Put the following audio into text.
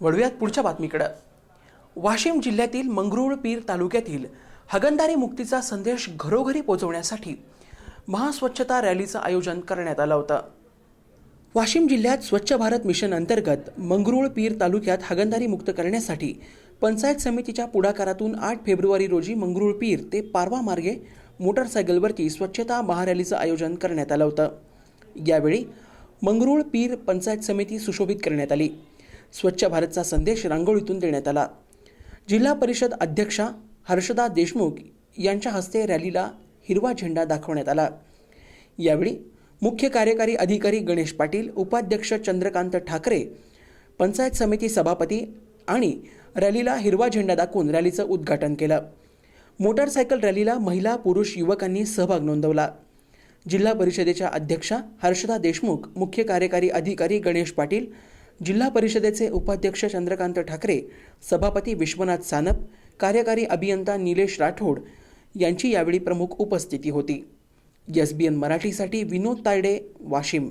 वळूयात पुढच्या बातमीकडं. वाशिम जिल्ह्यातील मंगरुळपीर तालुक्यातील हगंदारी मुक्तीचा संदेश घरोघरी पोहोचवण्यासाठी महास्वच्छता रॅलीचं आयोजन करण्यात आलं होतं. वाशिम जिल्ह्यात स्वच्छ भारत मिशन अंतर्गत मंगरुळपीर तालुक्यात हागंदारी मुक्त करण्यासाठी पंचायत समितीच्या पुढाकारातून आठ फेब्रुवारी रोजी मंगरुळपीर ते पारवा मार्गे मोटारसायकलवरती स्वच्छता महारॅलीचं आयोजन करण्यात आलं होतं. यावेळी मंगरुळपीर पंचायत समिती सुशोभित करण्यात आली. स्वच्छ भारतचा संदेश रांगोळीतून देण्यात आला. जिल्हा परिषद अध्यक्षा हर्षदा देशमुख यांच्या हस्ते रॅलीला हिरवा झेंडा दाखवण्यात आला. यावेळी मुख्य कार्यकारी अधिकारी गणेश पाटील उपाध्यक्ष चंद्रकांत ठाकरे पंचायत समिती सभापती आणि रॅलीला हिरवा झेंडा दाखवून रॅलीचं उद्घाटन केलं. मोटारसायकल रॅलीला महिला पुरुष युवकांनी सहभाग नोंदवला. जिल्हा परिषदेच्या अध्यक्षा हर्षदा देशमुख मुख्य कार्यकारी अधिकारी गणेश पाटील जिल्हा परिषदेचे उपाध्यक्ष चंद्रकांत ठाकरे सभापती विश्वनाथ सानप कार्यकारी अभियंता निलेश राठोड यांची यावेळी प्रमुख उपस्थिती होती. एस बी एन मराठीसाठी विनोद तायडे वाशिम.